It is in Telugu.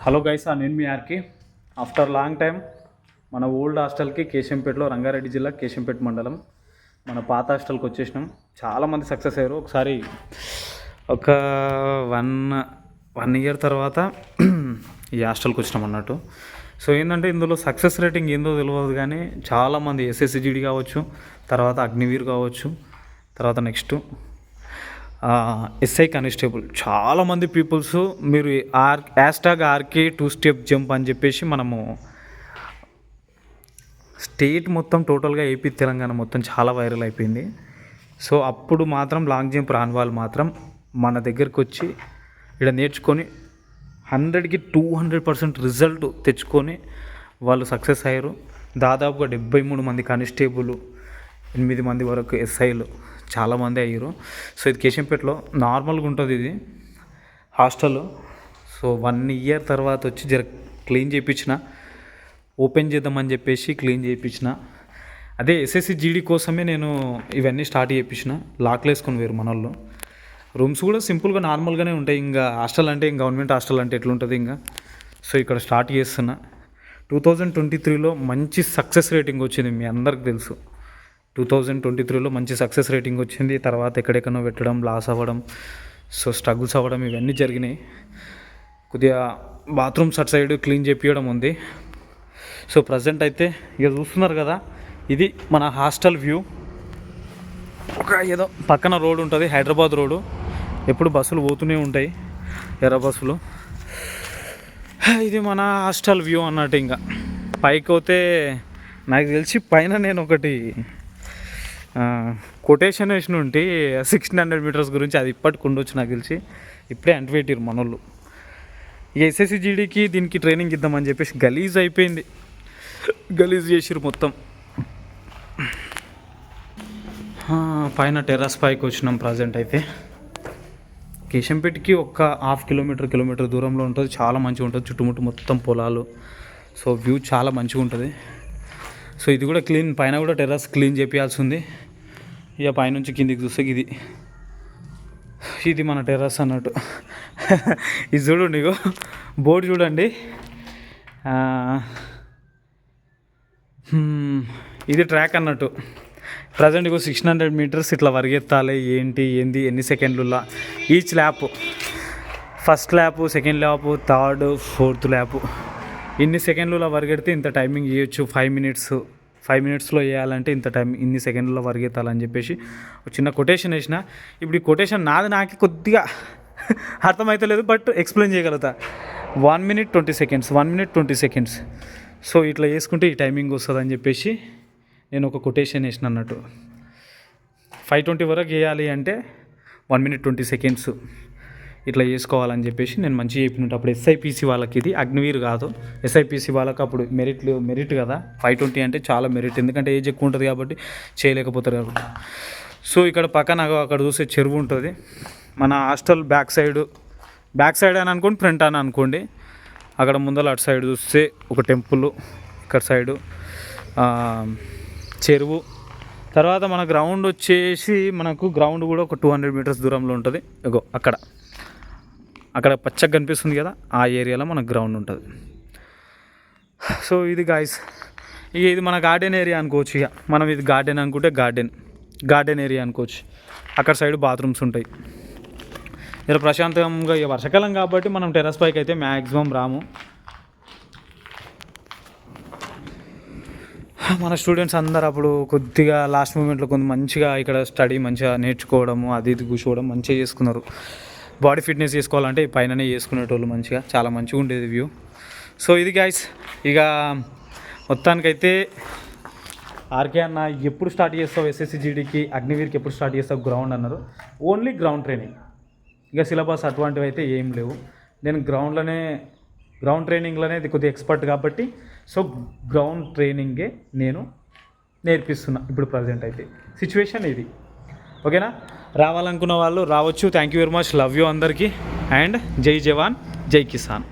హలో గైస్ నేను మీ ఆర్కి. ఆఫ్టర్ లాంగ్ టైం మన ఓల్డ్ హాస్టల్కి కేశంపేటలో రంగారెడ్డి జిల్లా కేశంపేట మండలం మన పాత హాస్టల్కి వచ్చేసినాం. చాలామంది సక్సెస్ అయ్యారు. ఒకసారి ఒక వన్ వన్ ఇయర్ తర్వాత ఈ హాస్టల్కి వచ్చినాం అన్నట్టు. సో ఏంటంటే ఇందులో సక్సెస్ రేటింగ్ ఏందో తెలియదు కానీ చాలామంది ఎస్ఎస్సిజిడి కావచ్చు తర్వాత అగ్నివీర్ కావచ్చు తర్వాత నెక్స్ట్ ఎస్ఐ కానిస్టేబుల్ చాలామంది పీపుల్స్ మీరు are hashtag RK two step jump అని చెప్పేసి మనము స్టేట్ మొత్తం టోటల్గా ఏపీ తెలంగాణ మొత్తం చాలా వైరల్ అయిపోయింది. సో అప్పుడు మాత్రం లాంగ్ జంప్ రాని వాళ్ళు మాత్రం మన దగ్గరికి వచ్చి ఇక్కడ నేర్చుకొని హండ్రెడ్కి టూ హండ్రెడ్ పర్సెంట్ రిజల్ట్ తెచ్చుకొని వాళ్ళు సక్సెస్ అయ్యారు. దాదాపుగా డెబ్బై మూడు మంది కానిస్టేబుల్ ఎనిమిది మంది వరకు ఎస్ఐలు చాలామంది అయ్యారు. సో ఇది కేశంపేటలో నార్మల్గా ఉంటుంది ఇది హాస్టల్. సో వన్ ఇయర్ తర్వాత వచ్చి జర క్లీన్ చేయించిన ఓపెన్ చేద్దామని చెప్పేసి క్లీన్ చేయించిన. అదే ఎస్ఎస్సి జీడీ కోసమే నేను ఇవన్నీ స్టార్ట్ చేయించిన. లాక్లు వేసుకొని వేరు మనల్లో రూమ్స్ కూడా సింపుల్గా నార్మల్గానే ఉంటాయి. ఇంకా హాస్టల్ అంటే ఇంకా గవర్నమెంట్ హాస్టల్ అంటే ఎట్లుంటుంది ఇంకా. సో ఇక్కడ స్టార్ట్ చేస్తున్నా. టూ థౌజండ్ ట్వంటీ త్రీలో మంచి సక్సెస్ రేటింగ్ వచ్చింది మీ అందరికి తెలుసు. టూ థౌజండ్ ట్వంటీ త్రీలో మంచి సక్సెస్ రేటింగ్ వచ్చింది. తర్వాత ఎక్కడెక్కడో పెట్టడం లాస్ అవ్వడం సో స్ట్రగుల్స్ అవ్వడం ఇవన్నీ జరిగినాయి. కొద్దిగా బాత్రూమ్స్ అటు సైడ్ క్లీన్ చేపించడం ఉంది. సో ప్రజెంట్ అయితే ఇక చూస్తున్నారు కదా ఇది మన హాస్టల్ వ్యూ ఒక ఏదో పక్కన రోడ్ ఉంటుంది హైదరాబాద్ రోడ్డు ఎప్పుడు బస్సులు పోతూనే ఉంటాయి ఎర్ర బస్సులు. ఇది మన హాస్టల్ వ్యూ అన్నట్టు ఇంకా. పైకి పోతే నాకు తెలిసి పైన నేను ఒకటి కొటేషన్ వేసిన ఉంటే సిక్స్టీన్ హండ్రెడ్ మీటర్స్ గురించి అది ఇప్పటికి ఉండొచ్చు నాకు తెలిసి ఇప్పుడే అంటిపెట్టారు మనోళ్ళు. ఇక ఎస్ఎస్సి జీడీకి దీనికి ట్రైనింగ్ ఇద్దామని చెప్పేసి గలీజ్ అయిపోయింది. గలీజ్ చేసిరు మొత్తం. పైన టెర్రస్ పైకి వచ్చినాం ప్రజెంట్ అయితే. కేశంపేటకి ఒక హాఫ్ కిలోమీటర్ కిలోమీటర్ దూరంలో ఉంటుంది. చాలా మంచిగా ఉంటుంది. చుట్టుముట్టు మొత్తం పొలాలు. సో వ్యూ చాలా మంచిగా ఉంటుంది. సో ఇది కూడా క్లీన్ పైన కూడా టెర్రస్ క్లీన్ చేపించాల్సి ఉంది. ఇక పైనుంచి కిందికి చూస్తే ఇది. ఇది మన టెర్రస్ అన్నట్టు. ఇది చూడండి ఇగో బోర్డు చూడండి. ఇది ట్రాక్ అన్నట్టు. ప్రజెంట్ ఇగో సిక్స్టీన్ హండ్రెడ్ మీటర్స్ ఇట్లా పరిగెత్తాలి. ఏంటి ఏంది ఎన్ని సెకండ్లులా. Each lap first lap second lap third fourth lap ఇన్ని సెకండ్లలో పరిగెడితే ఇంత టైమింగ్ ఇవ్వచ్చు ఫైవ్ మినిట్స్ ఫైవ్ మినిట్స్లో వేయాలంటే ఇంత టైం ఇన్ని సెకండ్లో పరిగెత్తాలని చెప్పేసి ఒక చిన్న కొటేషన్ వేసిన. ఇప్పుడు ఈ కొటేషన్ నాది నాకే కొద్దిగా అర్థమవుతలేదు but explain చేయగలుగుతా. One minute twenty seconds one minute twenty seconds. So ఇట్లా వేసుకుంటే ఈ టైమింగ్ వస్తుంది అని చెప్పేసి నేను ఒక కొటేషన్ వేసిన అన్నట్టు. ఫైవ్ ట్వంటీ వరకు వేయాలి అంటే వన్ మినిట్ ట్వంటీ సెకండ్స్. ఇట్లా చేసుకోవాలని చెప్పేసి నేను మంచిగా చెప్పినట్టు. అప్పుడు ఎస్ఐపిసి వాళ్ళకి ఇది అగ్నివీర్ కాదు. ఎస్ఐపిసి వాళ్ళకి అప్పుడు మెరిట్లు మెరిట్ కదా. ఫైవ్ ట్వంటీ అంటే చాలా మెరిట్. ఎందుకంటే ఏజ్ ఎక్కువ ఉంటుంది కాబట్టి చేయలేకపోతారు కాబట్టి. సో ఇక్కడ పక్కన అక్కడ చూసే చెరువు ఉంటుంది. మన hostel back side back side అని అనుకోండి ఫ్రంట్ అని అనుకోండి. అక్కడ ముందర అటు సైడ్ చూస్తే ఒక టెంపుల్ ఇక్కడ సైడు చెరువు. తర్వాత మన గ్రౌండ్ వచ్చేసి మనకు గ్రౌండ్ కూడా ఒక టూ హండ్రెడ్ మీటర్స్ దూరంలో ఉంటుంది. ఇగో అక్కడ. అక్కడ పచ్చగా కనిపిస్తుంది కదా ఆ ఏరియాలో మన గ్రౌండ్ ఉంటుంది. సో ఇది గాయస్ ఇక ఇది మన గార్డెన్ ఏరియా అనుకోవచ్చు ఇక. మనం ఇది గార్డెన్ అనుకుంటే గార్డెన్ గార్డెన్ ఏరియా అనుకోవచ్చు. అక్కడ సైడ్ బాత్రూమ్స్ ఉంటాయి. ఇలా ప్రశాంతంగా ఇక వర్షాకాలం కాబట్టి మనం టెర్రస్ పైకి అయితే మ్యాక్సిమం రాము. మన స్టూడెంట్స్ అందరు అప్పుడు కొద్దిగా లాస్ట్ మూమెంట్లో కొంత మంచిగా ఇక్కడ స్టడీ మంచిగా నేర్చుకోవడము అది ఇది కూర్చోవడం మంచిగా చేసుకున్నారు. బాడీ ఫిట్నెస్ చేసుకోవాలంటే ఈ పైననే చేసుకునేటోళ్ళు మంచిగా చాలా మంచిగా ఉండేది వ్యూ. సో ఇది గాయస్ ఇక మొత్తానికైతే ఆర్కే అన్న ఎప్పుడు స్టార్ట్ చేస్తావు ఎస్ఎస్సి జీడీకి అగ్నివీర్కి ఎప్పుడు స్టార్ట్ చేస్తావు? గ్రౌండ్ అన్నారు. ఓన్లీ గ్రౌండ్ ట్రైనింగ్ ఇక సిలబస్ అటువంటివి అయితే ఏం లేవు. నేను గ్రౌండ్లోనే గ్రౌండ్ ట్రైనింగ్లోనే ఇది కొద్దిగా ఎక్స్పర్ట్ కాబట్టి సో గ్రౌండ్ ట్రైనింగే నేను నేర్పిస్తున్నా ఇప్పుడు ప్రజెంట్ అయితే. సిచ్యువేషన్ ఇది. ఓకేనా? రావాలనుకున్న వాళ్ళు రావచ్చు. Thank you very much love you అందరికీ. అండ్ జై జవాన్ జై కిసాన్.